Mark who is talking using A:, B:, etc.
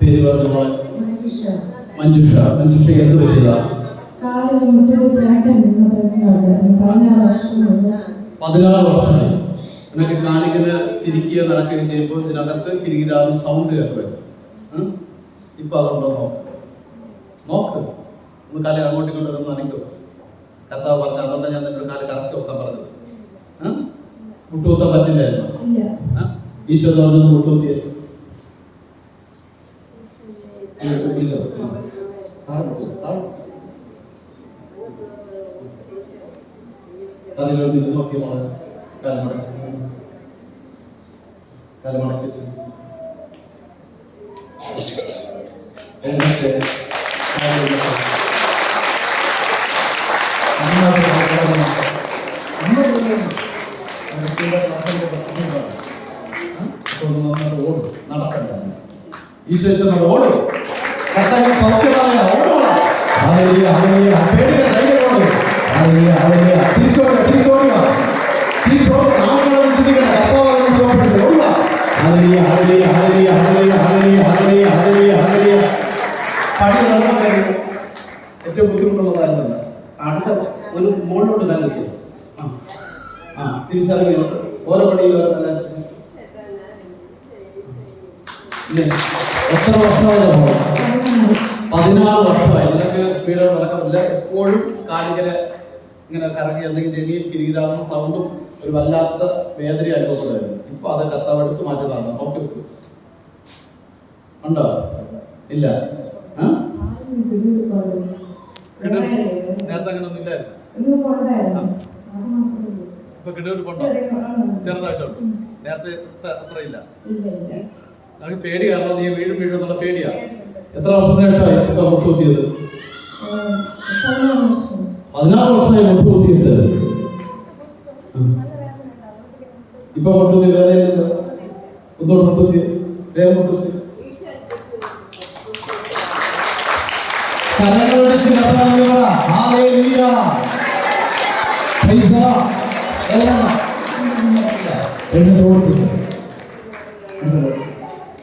A: പേര് പറഞ്ഞു?
B: മഞ്ജുഷ.
A: മഞ്ജുഷ. എന്ത് പറ്റിയതാ?
B: പതിനാറ്
A: വർഷമായി. നിനക്ക് കാലിങ്ങനെ തിരിക്കുക നടക്കുകയും ചെയ്യുമ്പോൾ ഇതിനകത്ത് കിരികിരാന്ന് സൗണ്ട് കേൾക്കും ഇപ്പൊ അതുണ്ടോ? നോക്ക്. നോക്ക്. ഒന്ന് കാലം അങ്ങോട്ടും ഇങ്ങോട്ടും ഒന്ന് നനയ്ക്കോ. കർത്താവ് പറഞ്ഞു അതുകൊണ്ട് ഞാൻ നിന്നോട് കാൽ കറക്കി വെക്കാൻ പറഞ്ഞത്? മുട്ടുകുത്താൻ പറ്റില്ലായിരുന്നു? ഈശോ പറഞ്ഞത് പിടിച്ചോ അതിലോട്ട് ഇത് നോക്കി മോളെ കാലമടക്കി കാലമടക്കി വെച്ചു എന്നിട്ട്. അതിന്റെ നടക്കണ്ട ഈ ശേഷം നമ്മൾ ഓടും കർത്താവ് സൗഖ്യമായ ഓടുവാ ഹല്ലേലൂയ ഹല്ലേലൂയ. പേടിക്കണ്ട ധൈര്യം ഓടും ഹല്ലേലൂയ ഹല്ലേലൂയ. തിരിച്ചോടുക തിരിച്ചോടുക. തിരിച്ചോടുക. നാമങ്ങളെ ചിന്തിക്കണ്ട കർത്താവ് അതിനെ സുഖപ്പെടുത്തി ഓടുക. ഹല്ലേലൂയ ഹല്ലേലൂയ ഹല്ലേലൂയ ഹല്ലേലൂയ പടി നടക്കാൻ കഴിയും ഏറ്റവും ബുദ്ധിമുട്ടുള്ളതായിരുന്നല്ല അടുത്ത ഒരു മുകളിലോട്ട് കാൽ വെച്ചു. ആ. തിരിച്ചറിഞ്ഞു ഓരോ പടിയിൽ ഓരോ എത്ര വർഷമായതാ മോളെ? പതിനാറ് വർഷമായി. നിനക്ക് സ്പീഡോട് നടക്കുന്നില്ല എപ്പോഴും കാലിങ്ങനെ ഇങ്ങനെ കറങ്ങി എന്തെങ്കിലും ചെറിയ കിരീടാവും സൗണ്ടും ഒരു വല്ലാത്ത വേദന അനുഭവപ്പെടുമായിരുന്നു ഇപ്പൊ അത് കർത്താവ് എടുത്ത് ഓക്കെ. ഉണ്ടോ? ഇല്ല. നേരത്തെ അങ്ങനെ ഒന്നും ഇല്ലായിരുന്നു. ഇപ്പൊ. ചെറുതായിട്ടുണ്ട് നേരത്തെ അത്ര- ഇല്ല നമുക്ക് പേടി കാരണം നീ വീഴും വീഴും എന്നുള്ള പേടിയാ. എത്ര വർഷത്തിന് ശേഷമായി ഇപ്പൊ മുട്ടുകുത്തിയത്
B: ഏഹ്, പതിനാറ്
A: വർഷമായി മുട്ട് കുത്തിയിട്ട് ഇപ്പൊ മുട്ടുകുത്തി വേഗം മുട്ടുകുത്തി കരങ്ങളടിച്ച് കർത്താവിനെ പറ. ഹല്ലേലൂയ. Praise the Lord. എല്ലാം എന്നിട്ട് ഓടിച്ചു